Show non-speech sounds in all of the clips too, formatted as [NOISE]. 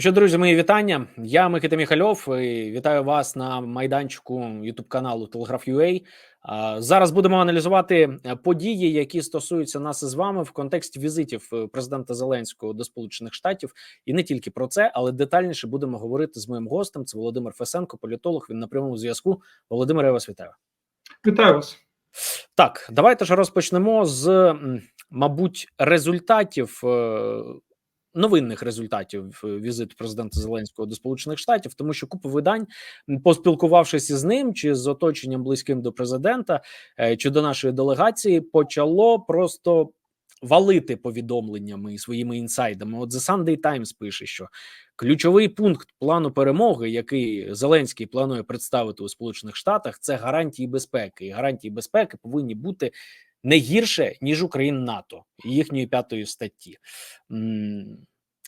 Що, друзі, мої вітання. Я Микита Міхальов. і Вітаю вас на майданчику Ютуб каналу. А, Зараз будемо аналізувати е, події, які стосуються нас із вами в контексті візитів е, президента Зеленського до Сполучених Штатів, і не тільки про це, але детальніше будемо говорити з моїм гостем. Це Володимир Фесенко, політолог. Він на прямому зв'язку. Володимир, я вас вітаю. Вітаю вас. Так, давайте ж розпочнемо з, мабуть, результатів. Новинних результатів е, візиту президента Зеленського до Сполучених Штатів, тому що купа видань, поспілкувавшись із ним чи з оточенням близьким до президента, е, чи до нашої делегації, почало просто валити повідомленнями і своїми інсайдами. От The Sunday Times пише, що ключовий пункт плану перемоги, який Зеленський планує представити у Сполучених Штатах, це гарантії безпеки. І гарантії безпеки повинні бути не гірше ніж Україн НАТО їхньої п'ятої статті.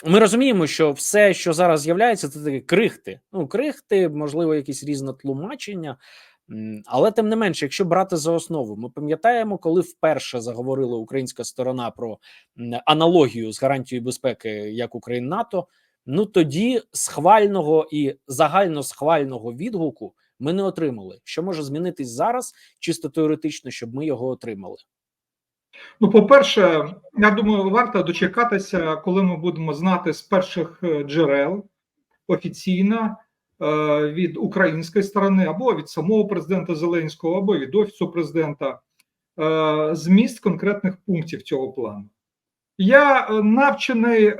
Ми розуміємо, що все, що зараз з'являється, це такі крихти. Ну, крихти, можливо, якісь різнотлумачення. Але тим не менше, якщо брати за основу, ми пам'ятаємо, коли вперше заговорила українська сторона про аналогію з гарантією безпеки як Україн НАТО. Ну тоді схвального і загально схвального відгуку ми не отримали. Що може змінитись зараз, чисто теоретично, щоб ми його отримали? Ну, по-перше, я думаю, варто дочекатися, коли ми будемо знати з перших е, джерел офіційно е, від української сторони, або від самого президента Зеленського, або від офісу президента е, зміст конкретних пунктів цього плану. Я навчений,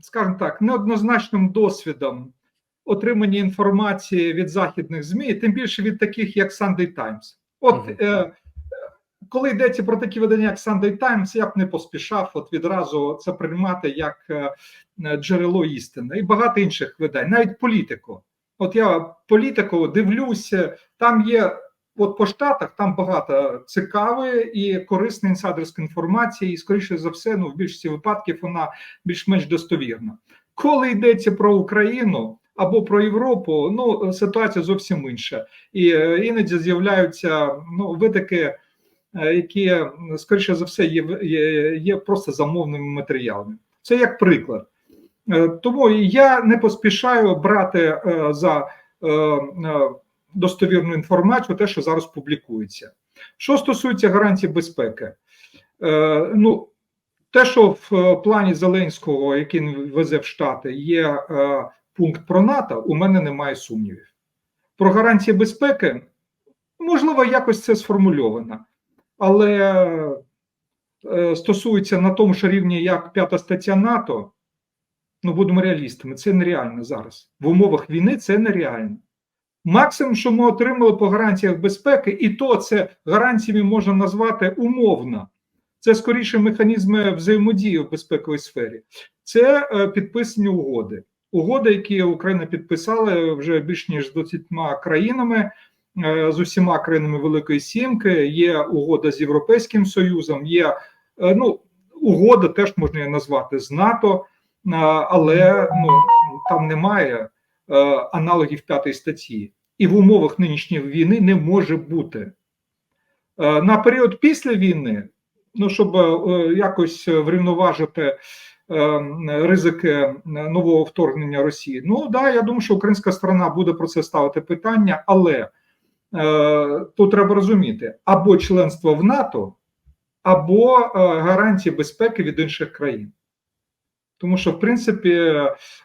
скажімо так, неоднозначним досвідом отримання інформації від західних ЗМІ, тим більше від таких, як Sunday Times. От е, коли йдеться про такі видання, як Sunday Times, я б не поспішав от відразу це приймати як е, джерело істини і багато інших видань, навіть політику. От я політику дивлюся, там є. От по штатах там багато цікавої і корисної інсайдерської інформації, і скоріше за все, ну в більшості випадків вона більш-менш достовірна. Коли йдеться про Україну або про Європу, ну ситуація зовсім інша, і е, іноді з'являються ну витоки, е, які е, скоріше за все є, є, є просто замовними матеріалами. Це як приклад. Е, Тому я не поспішаю брати е, за е, е, достовірну інформацію, те, що зараз публікується. Що стосується гарантій безпеки, е, ну те, що в е, плані Зеленського, який він везе в Штати, є е, пункт про НАТО, у мене немає сумнівів. Про гарантії безпеки, можливо, якось це сформульовано, але е, стосується на тому ж рівні, як п'ята стаття НАТО, ну будемо реалістами, це нереально зараз. В умовах війни це нереально. Максимум, що ми отримали по гарантіях безпеки, і то це гарантіями можна назвати умовно. Це скоріше механізми взаємодії в безпековій сфері. Це е, підписані угоди. Угоди, які Україна підписала вже більш ніж з 20 країнами, е, з усіма країнами Великої Сімки. Є угода з Європейським Союзом, є е, ну, угода, теж можна її назвати з НАТО, е, але ну, там немає аналогів п'ятої статті. І в умовах нинішньої війни не може бути. На період після війни, ну щоб якось врівноважити ризики нового вторгнення Росії, ну да, я думаю, що українська сторона буде про це ставити питання, але е, тут треба розуміти: або членство в НАТО, або е, гарантії безпеки від інших країн. Тому що, в принципі,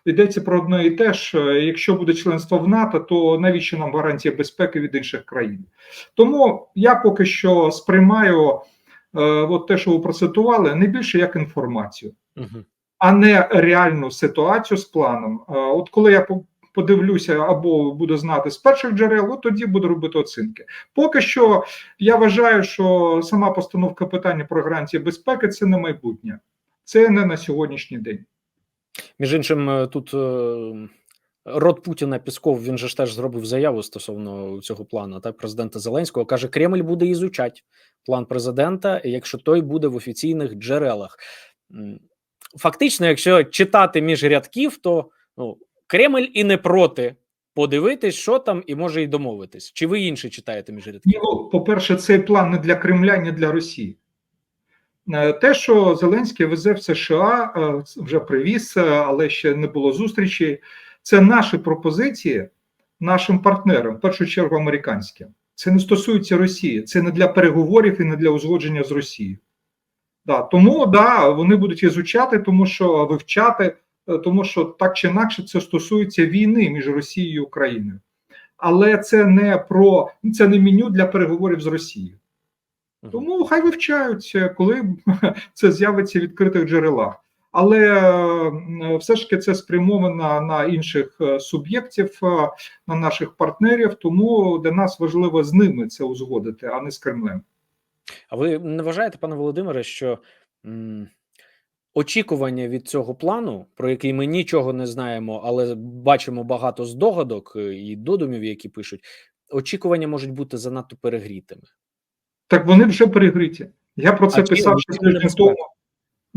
йдеться про одне і те ж, якщо буде членство в НАТО, то навіщо нам гарантія безпеки від інших країн? Тому я поки що сприймаю е, от те, що ви процитували, не більше як інформацію, Угу. А не реальну ситуацію з планом. От коли я подивлюся або буду знати з перших джерел, от тоді буду робити оцінки. Поки що я вважаю, що сама постановка питання про гарантії безпеки це не майбутнє, це не на сьогоднішній день. Між іншим, е, тут е, рот Путіна Пісков він же ж теж зробив заяву стосовно цього плану. Так, президента Зеленського каже, Кремль буде ізучати план президента, якщо той буде в офіційних джерелах. Фактично, якщо читати між рядків, то ну, Кремль і не проти подивитись, що там, і може й домовитись. Чи ви інше читаєте між рядків? Ну, по-перше, цей план не для Кремля, не для Росії. Е, Те, що Зеленський везе в США, е, вже привіз, е, але ще не було зустрічі. Це наші пропозиції нашим партнерам, в першу чергу американським. Це не стосується Росії, це не для переговорів і не для узгодження з Росією. Да, тому да, вони будуть ізучати, тому що вивчати, е, тому що так чи інакше це стосується війни між Росією і Україною. Але це не про це не меню для переговорів з Росією. Тому хай вивчають, е, коли [LAUGHS] це з'явиться в відкритих джерелах. Але е, все ж таки це спрямовано на інших е, суб'єктів, на наших партнерів. Тому для нас важливо з ними це узгодити, а не з Кремлем. А ви не вважаєте, пане Володимире, що м, очікування від цього плану, про який ми нічого не знаємо, але бачимо багато здогадок е, і додумів, які пишуть, очікування можуть бути занадто перегрітими. Так вони вже перегриті. Я про це А писав ще тиждень тому.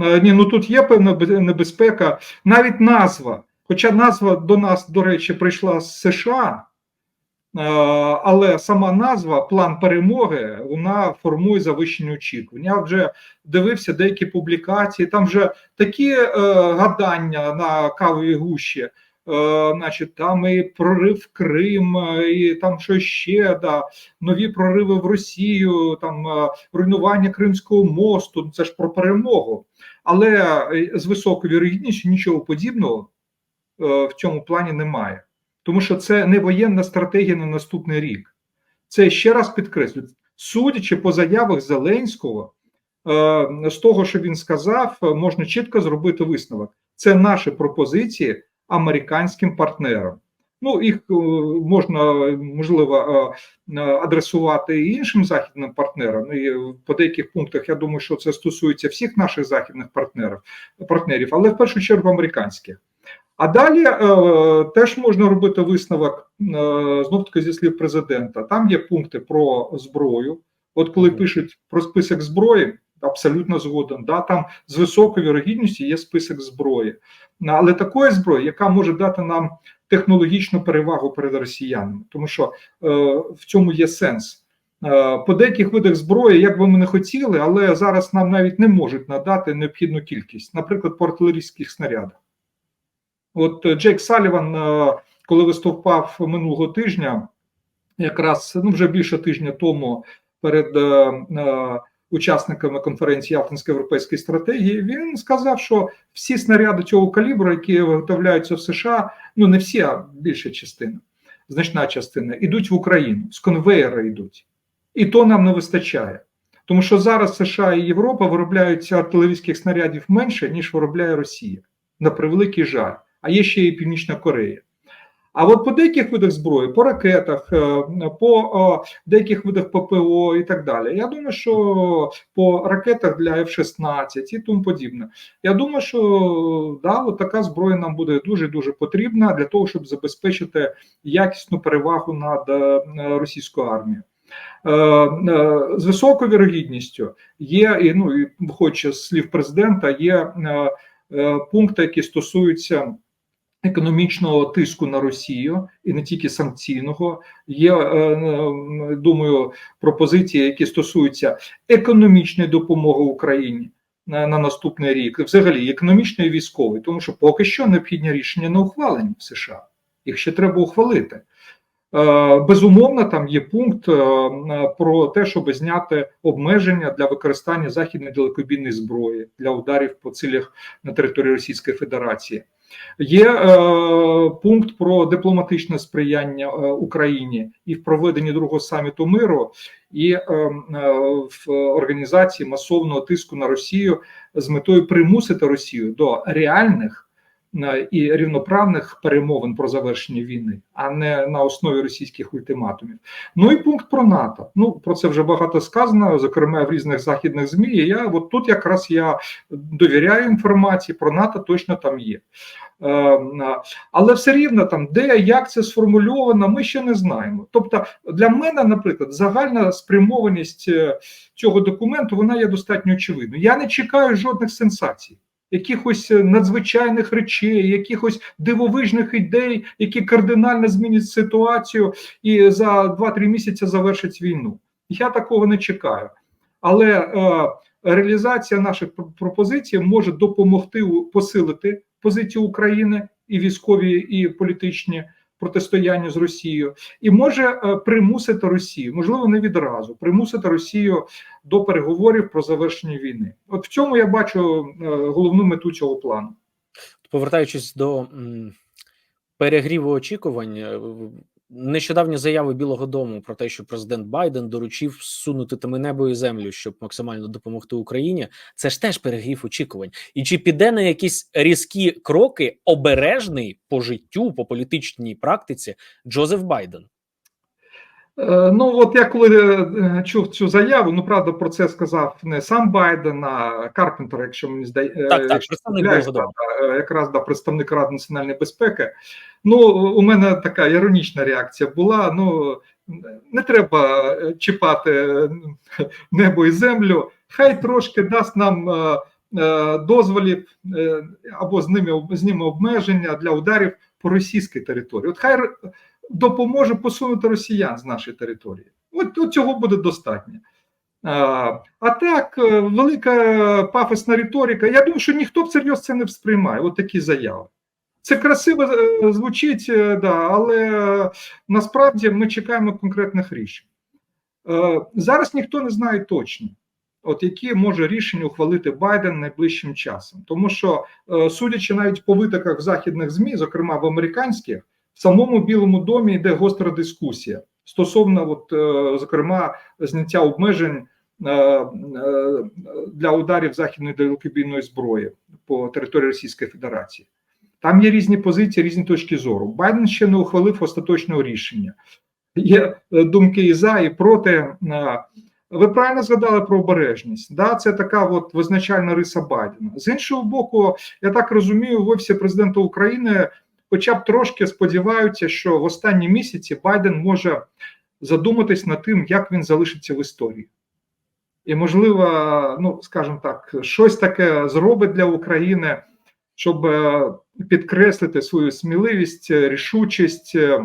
Е, Ні, ну тут є певна небезпека. Навіть назва, хоча назва до нас, до речі, прийшла з США, але сама назва, план перемоги, вона формує завищені очікування. Я вже дивився деякі публікації, там вже такі е, гадання на кавовій гущі. е, Значить, там і прорив Крим, е, і там що ще да, нові прориви в Росію, там е, руйнування Кримського мосту. Це ж про перемогу. Але е, з високою вірогідністю нічого подібного е, в цьому плані немає, тому що це не воєнна стратегія на наступний рік. Це ще раз підкреслюю, судячи по заявах Зеленського, е, з того, що він сказав, е, можна чітко зробити висновок. Це наші пропозиції американським партнерам. Ну, їх е, можна можливо адресувати і іншим західним партнерам. І по деяких пунктах я думаю, що це стосується всіх наших західних партнерів, партнерів, але в першу чергу американських. А далі е, теж можна робити висновок е, знов таки зі слів президента. Там є пункти про зброю. От коли пишуть про список зброї, абсолютно згоден. Да, там з високою вірогідністю є список зброї, але такої зброї, яка може дати нам технологічну перевагу перед росіянами, тому що е, в цьому є сенс. Е, По деяких видах зброї, як би ми не хотіли, але зараз нам навіть не можуть надати необхідну кількість, наприклад, по артилерійських снарядах. От Джейк Саліван, е, коли виступав минулого тижня, якраз ну вже більше тижня тому перед е, е, учасниками конференції Ялтинської європейської стратегії, він сказав, що всі снаряди цього калібру, які виготовляються в США, ну не всі, а більша частина, значна частина, йдуть в Україну, з конвейера йдуть. І то нам не вистачає. Тому що зараз США і Європа виробляють артилерійських снарядів менше, ніж виробляє Росія. На превеликий жаль. А є ще і Північна Корея. А от по деяких видах зброї, по ракетах, е, по е, деяких видах ППО і так далі. Я думаю, що по ракетах для F-16 і тому подібне. Я думаю, що да, от така зброя нам буде дуже дуже потрібна для того, щоб забезпечити якісну перевагу над е, російською армією. З високою вірогідністю є, і ну виходячи з слів президента, є пункти, які стосуються економічного тиску на Росію і не тільки санкційного. Є, е, е, думаю, пропозиції, які стосуються економічної допомоги Україні на, на наступний рік, взагалі економічної військової, тому що поки що необхідні рішення не ухвалені в США. Їх ще треба ухвалити. Е, Безумовно, там є пункт е, е, про те, щоб зняти обмеження для використання західної далекобійної зброї для ударів по цілях на території Російської Федерації. Є е, пункт про дипломатичне сприяння е, Україні і в проведенні другого саміту миру, і е, е, в організації масовного тиску на Росію з метою примусити Росію до реальних і рівноправних перемовин про завершення війни, а не на основі російських ультиматумів. Ну і пункт про НАТО. Ну про це вже багато сказано, зокрема в різних західних змі. І я от тут якраз я довіряю інформації про НАТО, точно там є. Е, е, Але все рівно там, де як це сформульовано, ми ще не знаємо. Тобто, для мене, наприклад, загальна спрямованість е, цього документу вона є достатньо очевидною. Я не чекаю жодних сенсацій. Якихось е, надзвичайних речей, якихось дивовижних ідей, які кардинально змінять ситуацію і за 2-3 місяці завершать війну. Я такого не чекаю. Але е, реалізація наших пр- пропозицій може допомогти посилити позицію України і військові, і політичні протистояння з Росією, і може е, примусити Росію, можливо, не відразу, примусити Росію до переговорів про завершення війни. От в цьому я бачу е, головну мету цього плану. Повертаючись до перегріву очікувань, е, нещодавні заяви Білого Дому про те, що президент Байден доручив сунути тими небо і землю, щоб максимально допомогти Україні. Це ж теж перегрів очікувань. І чи піде на якісь різкі кроки обережний по життю, по політичній практиці Джозеф Байден? Е, Ну, от я коли е, чув цю заяву, ну правда, про це сказав не сам Байден, а Карпентер, якщо мені здається, Так, так, представник якраз да, представник Ради національної безпеки. Ну, у мене така іронічна реакція була. Ну не треба е, чіпати е, небо і землю. Хай трошки дасть нам е, е, дозволів е, або з ними з ними обмеження для ударів по російській території. От хай допоможе посунути росіян з нашої території. От, от цього буде достатньо. А, а так, е, велика пафосна риторика. Я думаю, що ніхто всерйоз це не сприймає. От такі заяви. Це красиво е, звучить, е, да, але насправді ми чекаємо конкретних рішень. Зараз ніхто не знає точно, от які може рішення ухвалити Байден найближчим часом. Тому що, судячи навіть по витоках в західних ЗМІ, зокрема в американських, в самому Білому домі йде гостра дискусія стосовно, от, е, зокрема, зняття обмежень е, е, для ударів західної далекобійної зброї по території Російської Федерації. Там є різні позиції, різні точки зору. Байден ще не ухвалив остаточного рішення. Є думки і за, і проти. Ви правильно згадали про обережність. Да, це така от визначальна риса Байдена. З іншого боку, я так розумію, в офісі президента України хоча б трошки сподіваються, що в останні місяці Байден може задуматись над тим, як він залишиться в історії. І, можливо, ну скажімо так, щось таке зробить для України, щоб е, підкреслити свою сміливість, рішучість, е,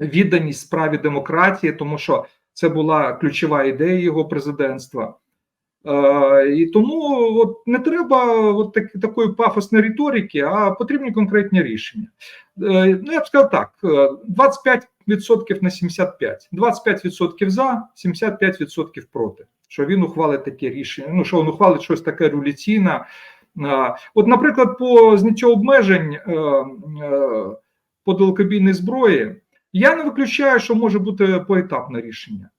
відданість справі демократії, тому що це була ключова ідея його президентства. Е, І тому от не треба от так, такої пафосної риторики, а потрібні конкретні рішення. Е, Ну, я б сказав так: е, 25% на 75. 25% за, 75% проти. Що він ухвалить таке рішення. Ну, що він ухвалить щось таке революційне. Е, От, наприклад, по зняттю обмежень е, е, по далекобійній зброї, я не виключаю, що може бути поетапне рішення.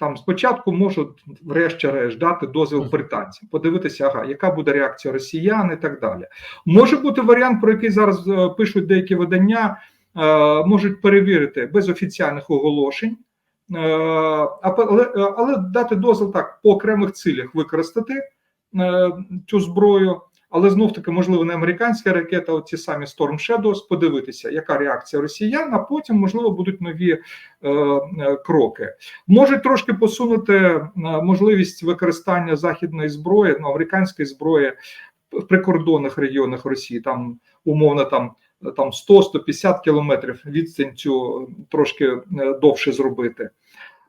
Там спочатку можуть, врешті-решт, дати дозвіл британцям, подивитися, ага, яка буде реакція росіян і так далі. Може бути варіант, про який зараз е, пишуть деякі видання, е, можуть перевірити без офіціальних оголошень, е, але, але дати дозвіл так по окремих цілях використати цю зброю. Але знов таки, можливо, не американська ракета, ті самі Storm Shadows, подивитися, яка реакція росіян, а потім, можливо, будуть нові е, е, кроки. Можуть трошки посунути е, можливість використання західної зброї, ну, американської зброї в прикордонних регіонах Росії, там умовно там. Там 100-150 кілометрів відстань цю трошки е, довше зробити.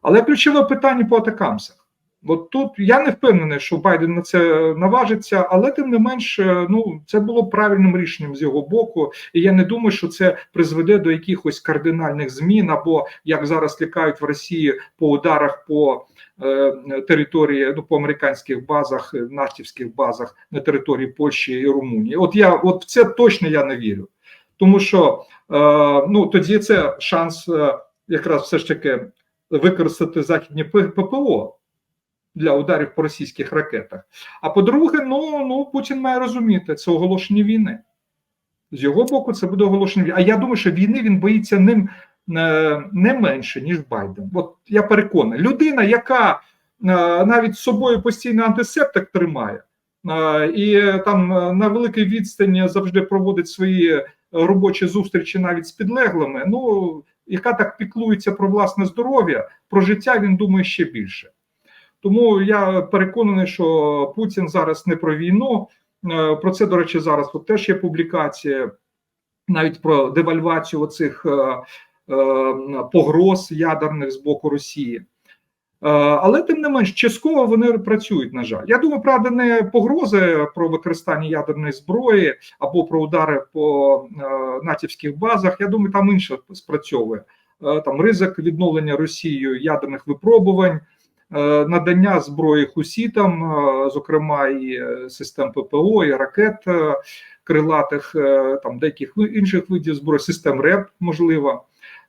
Але ключове питання по атакамсах. От тут я не впевнений, що Байден на це наважиться, але тим не менш, е, ну це було правильним рішенням з його боку, і я не думаю, що це призведе до якихось кардинальних змін, або як зараз лякають в Росії по ударах по е, території, ну по американських базах, е, натівських базах на території Польщі і Румунії. От я от в це точно я не вірю, тому що е, ну тоді це шанс е, якраз все ж таки використати західні ППО для ударів по російських ракетах. А по-друге, ну, ну Путін має розуміти, це оголошення війни. З його боку, це буде оголошення війни. А я думаю, що війни він боїться ним е, не менше, ніж Байден. От я переконаний, людина, яка е, навіть з собою постійно антисептик тримає, е, і там на великій відстані завжди проводить свої робочі зустрічі навіть з підлеглими. Ну, яка так піклується про власне здоров'я, про життя він думає ще більше. Тому я переконаний, що Путін зараз не про війну. Е, Про це, до речі, зараз от теж є публікація, навіть про девальвацію оцих е, е, погроз ядерних з боку Росії. Але тим не менш, частково вони працюють. На жаль, я думаю, правда, не погрози про використання ядерної зброї або про удари по натівських базах. Я думаю, там інше спрацьовує там ризик відновлення Росією ядерних випробувань, надання зброї хусітам, е, зокрема і е, систем ППО, і ракет е, крилатих, е, там деяких інших видів зброї, систем РЕП можливо.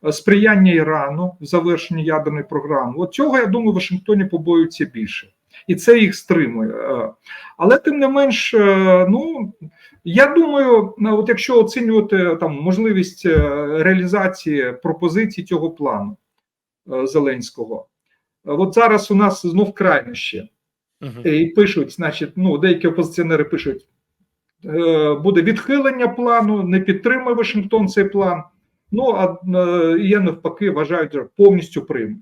Е, Сприяння Ірану в завершенні ядерної програми. От цього я думаю, в Вашингтоні побоюються більше, і це їх стримує. Е, Але тим не менш, е, ну я думаю, от якщо оцінювати там можливість е, реалізації пропозицій цього плану е, Зеленського, е, от зараз у нас знов крайнощі. Мгм. І пишуть, значить, ну деякі опозиціонери пишуть: е, буде відхилення плану, не підтримує Вашингтон цей план. Ну а е, я навпаки вважаю, що повністю прийме.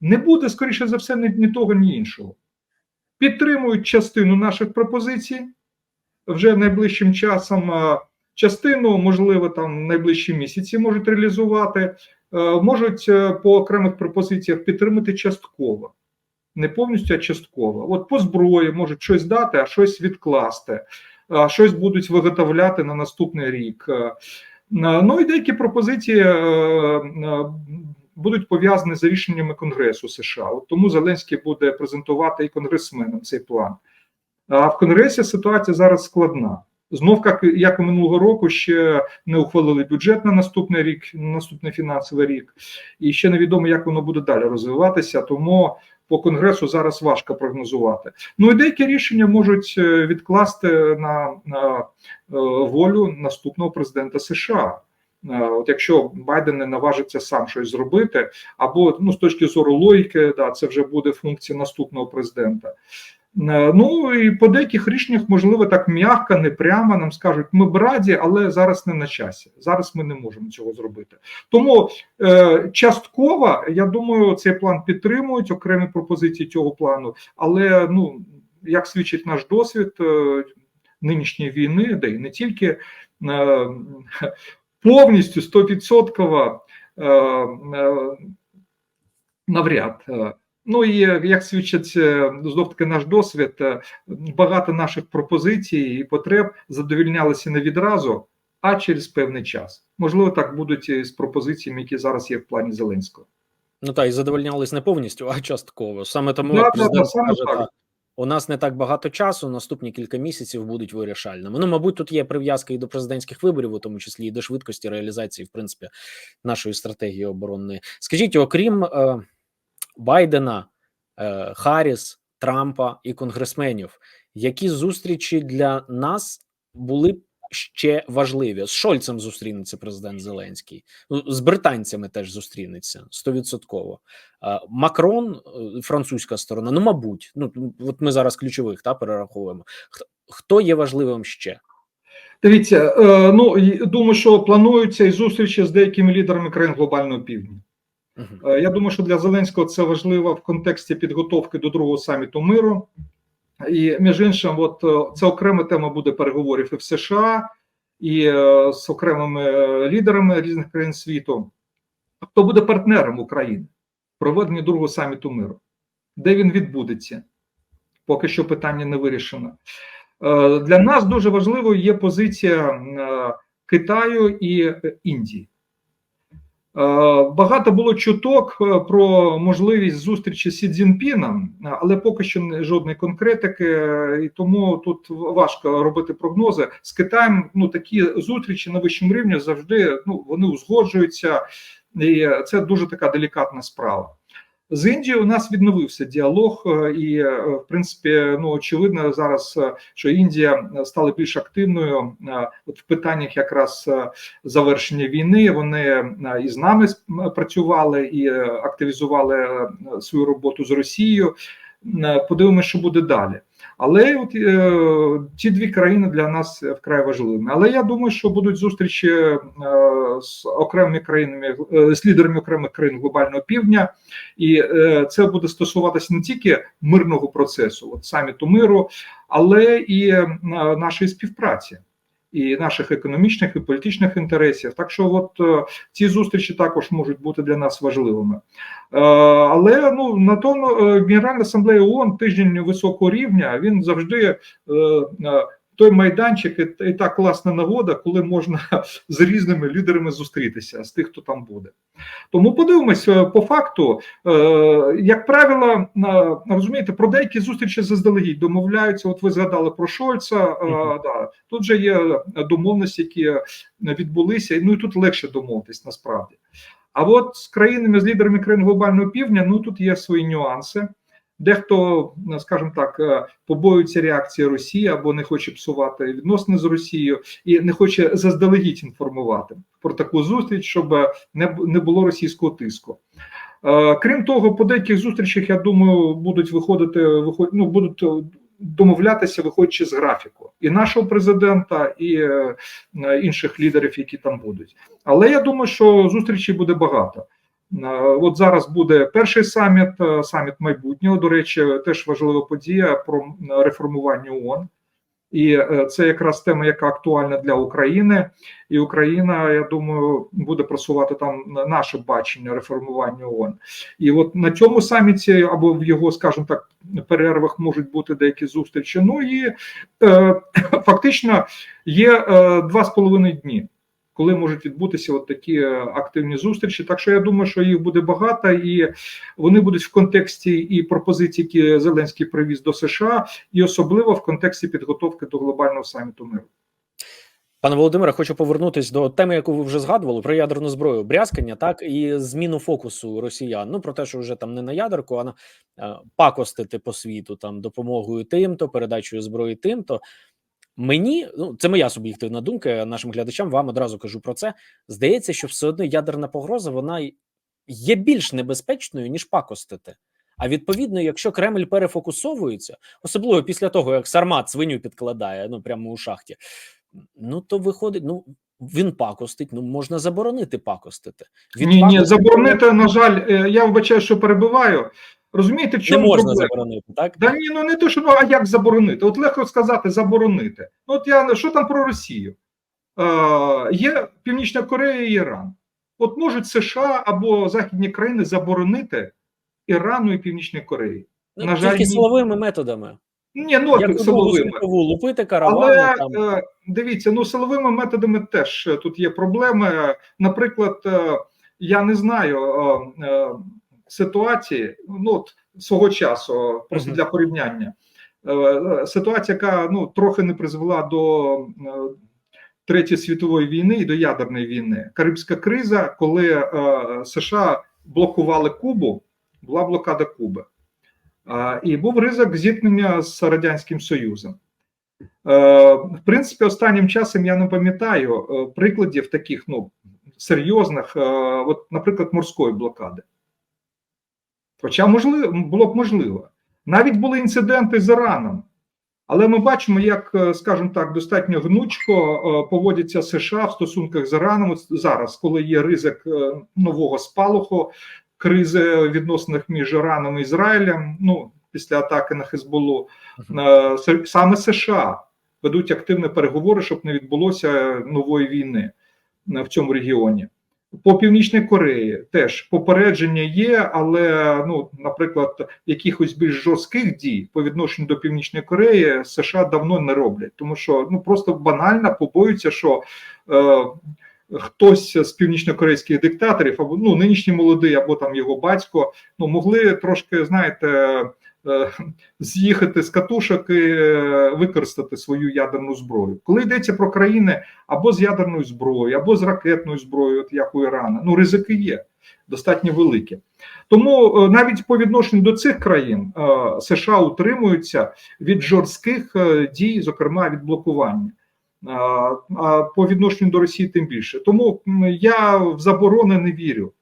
Не буде, скоріше за все, ні, ні того, ні іншого. Підтримують частину наших пропозицій вже найближчим часом. Частину, можливо, там найближчі місяці можуть реалізувати, можуть е, по окремих пропозиціях підтримати частково не повністю, а частково. От по зброї можуть щось дати, а щось відкласти, а щось будуть виготовляти на наступний рік. Е, Ну і деякі пропозиції е, е, будуть пов'язані з рішеннями Конгресу США. От тому Зеленський буде презентувати і конгресменам цей план. А в Конгресі ситуація зараз складна. Знов, як, як і минулого року, ще не ухвалили бюджет на наступний рік, на наступний фінансовий рік, і ще невідомо, як воно буде далі розвиватися. Тому по конгресу зараз важко прогнозувати. Ну і деякі рішення можуть е, відкласти на, на е, волю наступного президента США. Е, От якщо Байден не наважиться сам щось зробити, або ну з точки зору логіки, да, це вже буде функція наступного президента. Е, Ну і по деяких рішеннях, можливо, так м'яко, не прямо нам скажуть, ми б раді, але зараз не на часі. Зараз ми не можемо цього зробити. Тому е, частково, я думаю, цей план підтримують окремі пропозиції цього плану, але ну як свідчить наш досвід е, нинішньої війни, де і не тільки е, повністю 100% е, е, навряд. Е, Ну і як свідчить е, знов таки наш досвід, е, багато наших пропозицій і потреб задовільнялися не відразу, а через певний час. Можливо, так будуть з пропозиціями, які зараз є в плані Зеленського. Ну так, і задовольнялись не повністю, а частково. Саме тому Да, як да, да, саме каже, так. у нас не так багато часу, наступні кілька місяців будуть вирішальними. Ну, мабуть, тут є прив'язка і до президентських виборів, у тому числі і до швидкості реалізації, в принципі, нашої стратегії оборонної. Скажіть, окрім е, Байдена, е, Харріс, Трампа і конгресменів, які зустрічі для нас були б ще важливі? З Шольцем зустрінеться президент Зеленський, ну, з британцями теж зустрінеться стовідсотково. Е, Макрон, е, французька сторона, ну мабуть, ну от ми зараз ключових та перераховуємо. Хто, є важливим ще? Дивіться, ну думаю, що плануються і зустрічі з деякими лідерами країн глобального півдня. Е, Я думаю, що для Зеленського це важливо в контексті підготовки до другого саміту миру. І між іншим, от е, це окрема тема буде переговорів і в США, і е, з окремими лідерами різних країн світу. Хто буде партнером України в проведенні другого саміту миру? Де він відбудеться? Поки що питання не вирішено. Для нас дуже важливою є позиція Китаю і Індії. Е, Багато було чуток е, про можливість зустрічі Сі Цзіньпіном, е, але поки що жодної конкретики, і тому тут важко робити прогнози. З Китаєм ну такі зустрічі на вищому рівні завжди ну вони узгоджуються, і це дуже така делікатна справа. З Індією у нас відновився діалог, е, і е, в принципі, ну очевидно зараз, е, що Індія стала більш активною от в питаннях якраз завершення війни. Вони і з нами працювали і активізували свою роботу з Росією. Подивимося, що буде далі. Але от е, ці дві країни для нас вкрай важливими. Але я думаю, що будуть зустрічі е, з окремими країнами, е, з лідерами окремих країн глобального півдня, і е, це буде стосуватися не тільки мирного процесу, от саміту миру, але і е, нашої співпраці. І наших економічних і політичних інтересів. Так що, от е, ці зустрічі також можуть бути для нас важливими. Е, Але ну на то е, Генеральна асамблея ООН тиждень високого рівня він завжди. Той майданчик і, та класна нагода, коли можна [LAUGHS] з різними лідерами зустрітися з тих, хто там буде. Тому подивимось е, по факту, е, як правило, е, розумієте, про деякі зустрічі заздалегідь домовляються. От ви згадали про Шольца. Мгм. да, тут же є домовленості, які відбулися. Ну і тут легше домовитись насправді. А от з країнами, з лідерами країн глобального півдня, ну тут є свої нюанси. Дехто, скажімо так, е, побоюється реакції Росії або не хоче псувати відносини з Росією і не хоче заздалегідь інформувати про таку зустріч, щоб не, було російського тиску. Е, Крім того, по деяких зустрічах, я думаю, будуть виходити, виход, ну, будуть е, домовлятися, виходячи з графіку і нашого президента, і е, е, інших лідерів, які там будуть. Але я думаю, що зустрічей буде багато. Е, От зараз буде перший саміт, е, саміт майбутнього. До речі, теж важлива подія про реформування ООН. І е, це якраз тема, яка актуальна для України. І Україна, я думаю, буде просувати там наше бачення реформування ООН. І от на цьому саміті або в його, скажімо так, перервах можуть бути деякі зустрічі. Ну і е, [COUGHS] фактично є два з половиною дні коли можуть відбутися от такі е, активні зустрічі. Так що я думаю, що їх буде багато, і вони будуть в контексті і пропозицій, які Зеленський привіз до США, і особливо в контексті підготовки до глобального саміту миру. Пане Володимире, хочу повернутись до теми, яку ви вже згадували про ядерну зброю, брязкання, так і зміну фокусу росіян. Ну про те, що вже там не на ядерку, а на е, пакостити по світу там допомогою тим-то, передачею зброї тим-то. Мені ну це моя суб'єктивна думка. Нашим глядачам вам одразу кажу про це. Здається, що все одно ядерна погроза вона є більш небезпечною ніж пакостити. А відповідно, якщо Кремль перефокусовується, особливо після того, як Сармат свиню підкладає, ну прямо у шахті, ну то виходить, ну він пакостить, ну можна заборонити пакостити. Від Ні, ні, заборонити, на жаль, е, я вибачаю, що перебиваю. Розумієте, в не чому можна проблема? заборонити, так? Да ні, ну не то, що ну а як заборонити? От легко сказати заборонити. Ну от я що там про Росію? Е, є Північна Корея і Іран. От можуть США або західні країни заборонити Ірану і Північної Кореї. Ну, на жаль, тільки ні. силовими методами. Ні, ну Як силовими. світову лупити каравану Але там. е, дивіться, ну силовими методами теж е, тут є проблеми. Наприклад, е, я не знаю е, е, ситуації, ну от свого часу, просто для порівняння. Е, е, Ситуація, яка ну трохи не призвела до е, Третьої світової війни і до ядерної війни. Карибська криза, коли США блокували Кубу, була блокада Куби. І був ризик зіткнення з Радянським Союзом. В принципі, останнім часом я не пам'ятаю прикладів таких ну, серйозних, от, наприклад, морської блокади. Хоча можливо, було б можливо. Навіть були інциденти з Іраном. Але ми бачимо, як, е, скажімо так, достатньо гнучко е, поводяться США в стосунках з Іраном зараз, коли є ризик е, нового спалаху, кризи в відносинах між Іраном і Ізраїлем. Ну, після атаки на Хезболу, саме США ведуть активні переговори, щоб не відбулося нової війни в цьому регіоні. По Північній Кореї теж попередження є, але ну, наприклад, якихось більш жорстких дій по відношенню до Північної Кореї США давно не роблять, тому що ну просто банально побоюються, що е, хтось з північнокорейських диктаторів, або ну нинішній молодий, або там його батько, ну могли трошки, знаєте. Е, З'їхати з катушок і е, використати свою ядерну зброю, коли йдеться про країни або з ядерною зброєю, або з ракетною зброєю, от як у Ірана, ну ризики є достатньо великі. Тому е, навіть по відношенню до цих країн США утримуються від жорстких дій, зокрема від блокування. А, по відношенню до Росії тим більше. Тому я в заборони не вірю.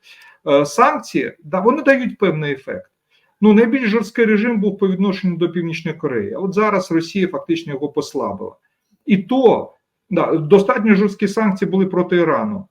Санкції вони дають певний ефект. Ну, найбільш жорсткий режим був по відношенню до Північної Кореї. От зараз Росія фактично його послабила. І то да, достатньо жорсткі санкції були проти Ірану.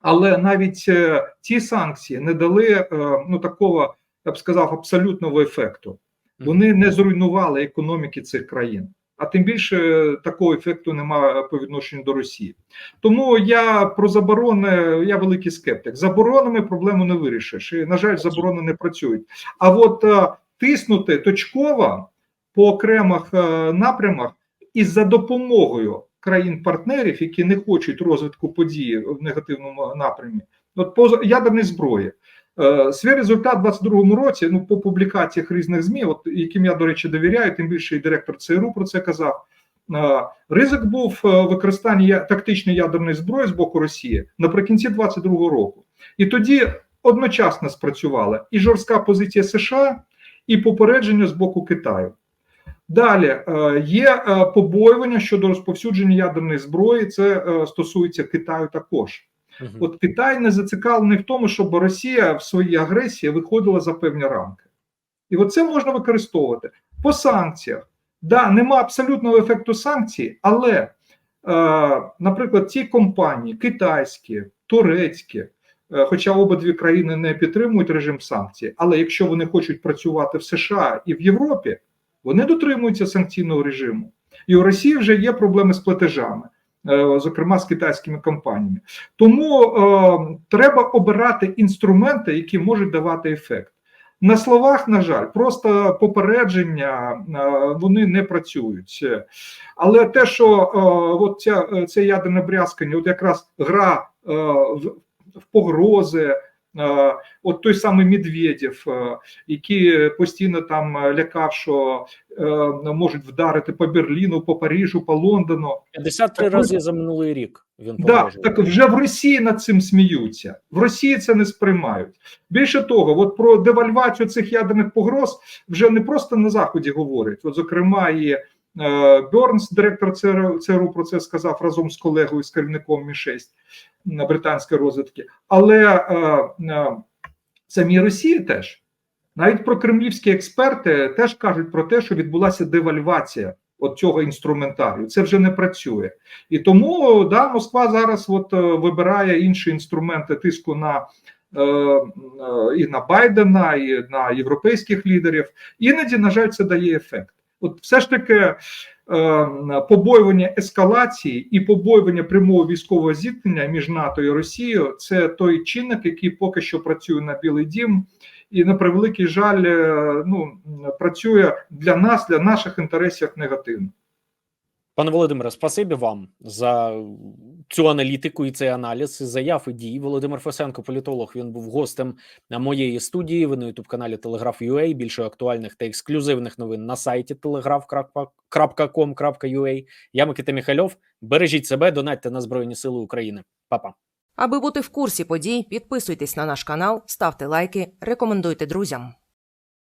Але навіть е, ці санкції не дали е, ну такого, я б сказав, абсолютного ефекту. Вони не зруйнували економіки цих країн. А тим більше такого ефекту немає по відношенню до Росії. Тому я про заборони, я великий скептик. Заборонами проблему не вирішиш. І, на жаль, заборони не працюють. А от е, тиснути точково по окремих е, напрямах і за допомогою країн-партнерів, які не хочуть розвитку події в негативному напрямі, от по ядерній зброї. Е, Свій результат у 22-му році, ну по публікаціях різних змі, от яким я до речі довіряю, тим більше і директор ЦРУ про це казав. е, Ризик був е, використання тактичної ядерної зброї з боку Росії наприкінці 22-го року, і тоді одночасно спрацювала і жорстка позиція США, і попередження з боку Китаю. Далі є побоювання щодо розповсюдження ядерної зброї. Це стосується Китаю також. Мгм. От Китай не зацікавлений в тому, щоб Росія в своїй агресії виходила за певні рамки. І от це можна використовувати по санкціях. Да, нема абсолютного ефекту санкцій, але, е, наприклад, ті компанії китайські, турецькі, е, хоча обидві країни не підтримують режим санкцій, але якщо вони хочуть працювати в США і в Європі, вони дотримуються санкційного режиму. І у Росії вже є проблеми з платежами, зокрема з китайськими компаніями. Тому е, треба обирати інструменти, які можуть давати ефект. На словах, на жаль, просто попередження е, вони не працюють. Але те, що е, от ця, е, це ядерне брязкання, от якраз гра е, в погрози. Е, От той самий Медведєв, е, який постійно там е, лякав, що можуть вдарити по Берліну, по Парижу, по Лондону. 53 Так, рази за минулий рік він Да, так вже в Росії над цим сміються. В Росії це не сприймають. Більше того, от про девальвацію цих ядерних погроз вже не просто на заході говорять. От, зокрема, і Бернс, директор ЦРУ, про це сказав разом з колегою з керівником Мі 6 на британської розвідки. Але е, е, самі Росії теж навіть про кремлівські експерти теж кажуть про те, що відбулася девальвація от цього інструментарію. Це вже не працює. І тому да, Москва зараз от е, вибирає інші інструменти тиску на і на Байдена, і на європейських лідерів. Іноді, на жаль, це дає ефект. От все ж таки е, побоювання ескалації і побоювання прямого військового зіткнення між НАТО і Росією це той чинник, який поки що працює на Білий Дім. І на превеликий жаль, е, ну працює для нас, для наших інтересів негативно. Пане Володимире, спасибі вам за цю аналітику і цей аналіз заяв і дій. Володимир Фесенко, політолог. Він був гостем моєї студії. Ви на ютуб каналі Telegraph.ua. Більше актуальних та ексклюзивних новин на сайті telegraph.com.ua. Я Микита Міхальов. Бережіть себе, донатьте на Збройні Сили України. Па-па. Аби бути в курсі подій, підписуйтесь на наш канал, ставте лайки, рекомендуйте друзям.